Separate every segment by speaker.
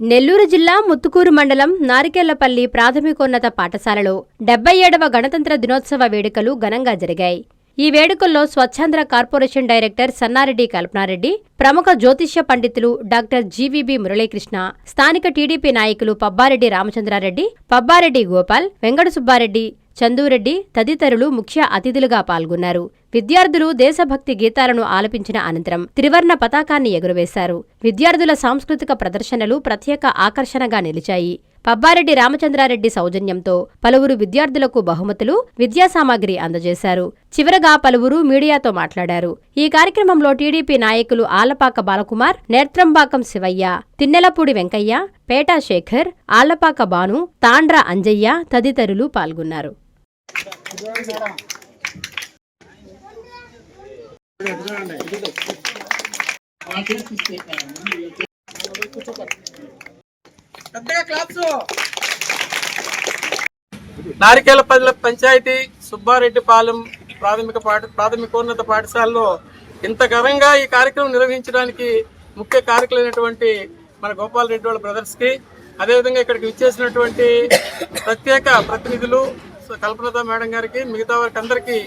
Speaker 1: నెల్లూరు జిల్లా ముత్తుకూరు మండలం నారికేళ్ళపల్లి ప్రాథమికోన్నత పాఠశాలలో డెబ్బై ఏడవ గణతంత్ర దినోత్సవ వేడుకలు ఘనంగా జరిగాయి. ఈ వేడుకల్లో స్వచ్ఛాంధ్ర కార్పొరేషన్ డైరెక్టర్ సన్నారెడ్డి కల్పనారెడ్డి ప్రముఖ జ్యోతిష్య పండితులు డాక్టర్ జీవీబీ మురళీకృష్ణ స్థానిక టీడీపీ నాయకులు పబ్బారెడ్డి రామచంద్రారెడ్డి పబ్బారెడ్డి గోపాల్ వెంకట సుబ్బారెడ్డి చందూరెడ్డి తదితరులు ముఖ్య అతిథులుగా పాల్గొన్నారు. విద్యార్థులు దేశభక్తి గీతాలను ఆలపించిన అనంతరం త్రివర్ణ పతాకాన్ని ఎగురవేశారు. విద్యార్థుల సాంస్కృతిక ప్రదర్శనలు ప్రత్యేక ఆకర్షణగా నిలిచాయి. పబ్బారెడ్డి రామచంద్రారెడ్డి సౌజన్యంతో పలువురు విద్యార్థులకు బహుమతులు విద్యా సామాగ్రి అందజేశారు. చివరగా పలువురు మీడియాతో మాట్లాడారు. ఈ కార్యక్రమంలో టీడీపీ నాయకులు ఆలపాక బాలకుమార్ నేత్రంబాకం శివయ్య తిన్నెలపూడి వెంకయ్య పేటా శేఖర్ ఆలపాక బాను తాండ్ర అంజయ్య తదితరులు పాల్గొన్నారు.
Speaker 2: నారికేలపల్లి పంచాయతీ సుబ్బారెడ్డిపాలెం ప్రాథమిక పాఠ ప్రాథమికోన్నత పాఠశాలలో ఇంత ఘనంగా ఈ కార్యక్రమం నిర్వహించడానికి ముఖ్య కారకులైనటువంటి మన గోపాల్ రెడ్డి వాళ్ళ బ్రదర్స్కి అదేవిధంగా ఇక్కడికి విచ్చేసినటువంటి ప్రత్యేక ప్రతినిధులు కల్పనత మేడం గారికి మిగతా వారికి అందరికీ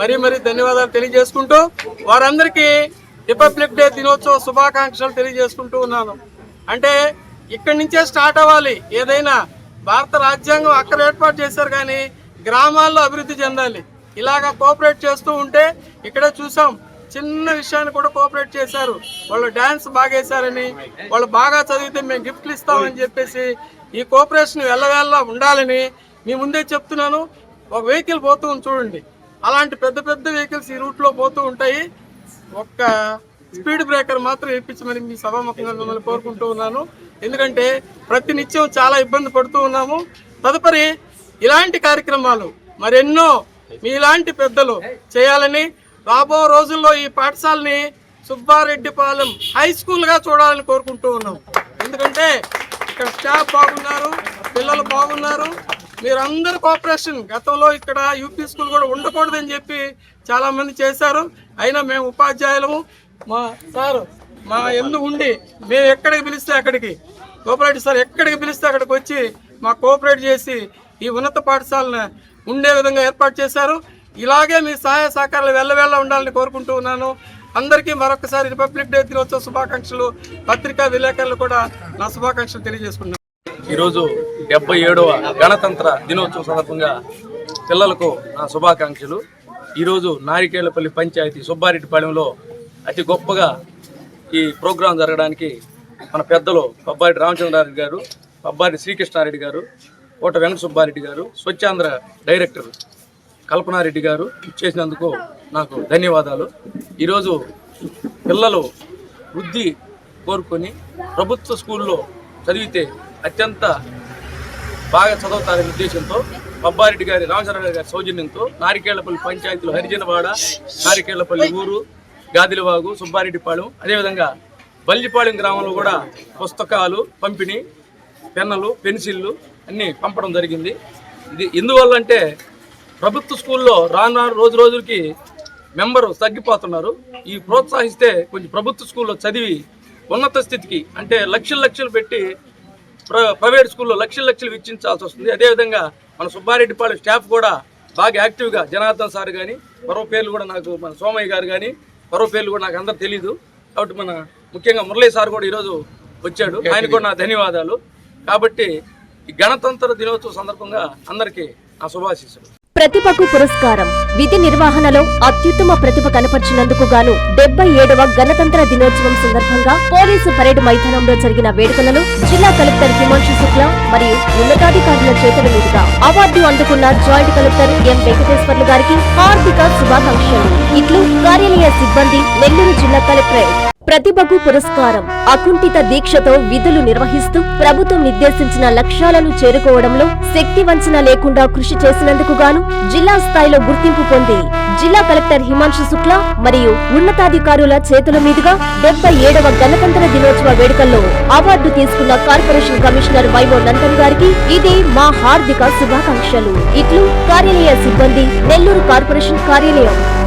Speaker 2: మరీ మరీ ధన్యవాదాలు తెలియజేసుకుంటూ వారందరికీ రిపబ్లిక్ డే దినోత్సవ శుభాకాంక్షలు తెలియజేసుకుంటూ ఉన్నాను. అంటే ఇక్కడి నుంచే స్టార్ట్ అవ్వాలి. ఏదైనా భారత రాజ్యాంగం అక్కడ ఏర్పాటు చేశారు కానీ గ్రామాల్లో అభివృద్ధి చెందాలి. ఇలాగా కోఆపరేట్ చేస్తూ ఉంటే ఇక్కడే చూసాం చిన్న విషయాన్ని కూడా కోఆపరేట్ చేశారు. వాళ్ళు డ్యాన్స్ బాగేశారని వాళ్ళు బాగా చదివితే మేము గిఫ్ట్లు ఇస్తామని చెప్పేసి ఈ కోఆపరేషన్ వెళ్ళవేళ్ళ ఉండాలని మీ ముందే చెప్తున్నాను ఒక వెహికల్ పోతూ ఉంది చూడండి. అలాంటి పెద్ద పెద్ద వెహికల్స్ ఈ రూట్లో పోతూ ఉంటాయి. ఒక్క స్పీడ్ బ్రేకర్ మాత్రం వేయించమని మీ సభాముఖంగా మిమ్మల్ని కోరుకుంటూ ఉన్నాను. ఎందుకంటే ప్రతి నిత్యం చాలా ఇబ్బంది పడుతూ ఉన్నాము. తదుపరి ఇలాంటి కార్యక్రమాలు మరెన్నో మీలాంటి పెద్దలు చేయాలని రాబో రోజుల్లో ఈ పాఠశాలని సుబ్బారెడ్డిపాలెం హై స్కూల్గా చూడాలని కోరుకుంటూ ఉన్నాం. ఎందుకంటే ఇక్కడ స్టాఫ్ బాగున్నారు పిల్లలు బాగున్నారు. మీరందరూ కోఆపరేషన్ గతంలో ఇక్కడ యూపీ స్కూల్ కూడా ఉండకూడదని చెప్పి చాలామంది చేశారు. అయినా మేము ఉపాధ్యాయులము మా సార్ మా ఎందు ఉండి మేము ఎక్కడికి పిలిస్తే అక్కడికి కోఆపరేటివ్ సార్ ఎక్కడికి పిలిస్తే అక్కడికి వచ్చి మా కోఆపరేట్ చేసి ఈ ఉన్నత పాఠశాలను ఉండే విధంగా ఏర్పాటు చేశారు. ఇలాగే మీ సహాయ సహకారాలు వెళ్ళవేళ్ళ ఉండాలని కోరుకుంటూ ఉన్నాను. అందరికీ మరొకసారి రిపబ్లిక్ డే దినోత్సవ శుభాకాంక్షలు పత్రికా విలేకరులు కూడా నా శుభాకాంక్షలు తెలియజేసుకున్నాను
Speaker 3: ఈరోజు డెబ్బై ఏడవ గణతంత్ర దినోత్సవం సందర్భంగా పిల్లలకు నా శుభాకాంక్షలు. ఈరోజు నారికేళ్ళపల్లి పంచాయతీ సుబ్బారెడ్డిపాలెంలో అతి గొప్పగా ఈ ప్రోగ్రాం జరగడానికి మన పెద్దలు పబ్బారెడ్డి రామచంద్రారెడ్డి గారు పబ్బారెడ్డి శ్రీకృష్ణారెడ్డి గారు కోట వెంకట సుబ్బారెడ్డి గారు స్వచ్ఛాంధ్ర డైరెక్టర్ కల్పనారెడ్డి గారు చేసినందుకు నాకు ధన్యవాదాలు. ఈరోజు పిల్లలు వృద్ధి కోరుకొని ప్రభుత్వ స్కూల్లో చదివితే అత్యంత బాగా చదువుతారనే ఉద్దేశంతో బొబ్బారెడ్డి గారి రామచంద్రరావు గారి సౌజన్యంతో నారికేళ్ళపల్లి పంచాయతీలో హరిజనవాడ నారికేళ్ళపల్లి ఊరు గాదిలవాగు సుబ్బారెడ్డిపాళెం అదేవిధంగా బల్లిపాళెం గ్రామంలో కూడా పుస్తకాలు పంపిణీ పెన్నులు పెన్సిళ్ళు అన్నీ పంపడం జరిగింది. ఇది ఎందువల్ల అంటే ప్రభుత్వ స్కూల్లో రాను రాను రోజు రోజులకి మెంబరు తగ్గిపోతున్నారు. ఈ ప్రోత్సహిస్తే కొంచెం ప్రభుత్వ స్కూల్లో చదివి ఉన్నత స్థితికి అంటే లక్షలు లక్షలు పెట్టి ప్రైవేట్ స్కూల్లో లక్షలు లక్షలు వెచ్చించాల్సి వస్తుంది. అదేవిధంగా మన సుబ్బారెడ్డిపాళెం స్టాఫ్ కూడా బాగా యాక్టివ్గా జనార్దన్ సార్ కానీ మరో పేర్లు కూడా నాకు మన సోమయ్య గారు కానీ మరో పేర్లు కూడా నాకు అందరు తెలీదు. కాబట్టి మన ముఖ్యంగా మురళీ సార్ కూడా ఈరోజు వచ్చాడు. ఆయన కూడా నా ధన్యవాదాలు. కాబట్టి ఈ గణతంత్ర దినోత్సవ సందర్భంగా అందరికీ నా శుభాశీస్సులు.
Speaker 4: ప్రతిభకు పురస్కారం. విధి నిర్వహణలో అత్యుత్తమ ప్రతిభ కనపరిచినందుకు గాను డెబ్బై ఏడవ గణతంత్ర దినోత్సవం సందర్భంగా పోలీసు పరేడ్ మైదానంలో జరిగిన వేడుకలలో జిల్లా కలెక్టర్ హిమాంశు శుక్లా మరియు ఉన్నతాధికారుల చేతుల మీదుగా అవార్డు అందుకున్న జాయింట్ కలెక్టర్ ఎం వెంకటేశ్వర్లు గారికి హార్దిక శుభాకాంక్షలు. ఇట్లు కార్యాలయ సిబ్బంది నెల్లూరు జిల్లా కలెక్టరేట్ ప్రతిభకు పురస్కారం. అకుంఠిత దీక్షతో విధులు నిర్వహిస్తూ ప్రభుత్వం నిర్దేశించిన లక్ష్యాలను చేరుకోవడంలో శక్తి వంచన లేకుండా కృషి చేసినందుకు గాను జిల్లా స్థాయిలో గుర్తింపు పొంది జిల్లా కలెక్టర్ హిమాంశు శుక్లా మరియు ఉన్నతాధికారుల చేతుల మీదుగా డెబ్బై ఏడవ గణతంత్ర దినోత్సవ వేడుకల్లో అవార్డు తీసుకున్న కార్పొరేషన్ కమిషనర్ వైవో నందన్ గారికి ఇది మా హార్దిక శుభాకాంక్షలు. ఇట్లు కార్యాలయ సిబ్బంది నెల్లూరు కార్పొరేషన్ కార్యాలయం.